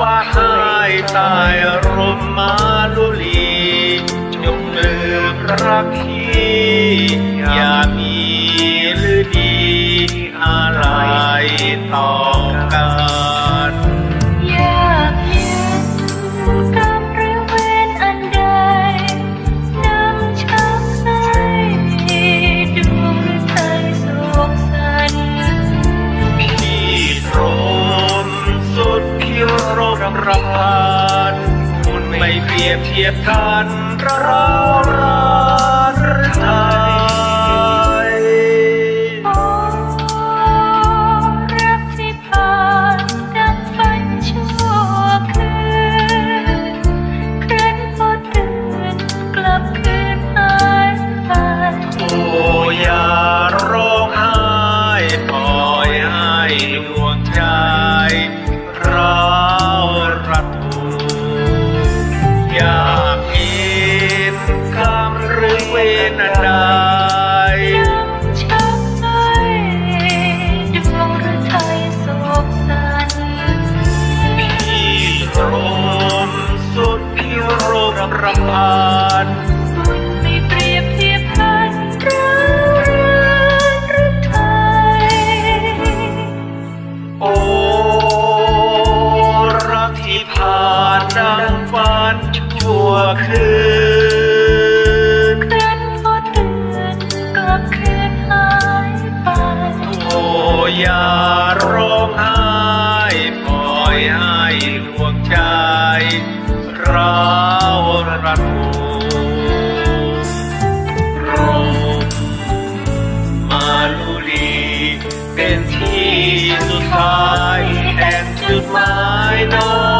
ว่าหายตายร่มมาลุลี จงลืมรักที่อย่า รำรำพานคุณไม่เปรียบเทียบทันรารานรือไทย รอันใดชักให้ดวงฤทัยโศกสันที่ตรงสุดที่โรรำพานบุญไม่เปรียบเทียบพันเราเรือนฤทัยโอ้รักที่ผ่านดังฝันชั่วคืน อย่าร้องไห้ปล่อยให้ดวงใจร้าระทมรมมาลุลีเป็นที่สุดท้ายแห่งจุดหมายน้อย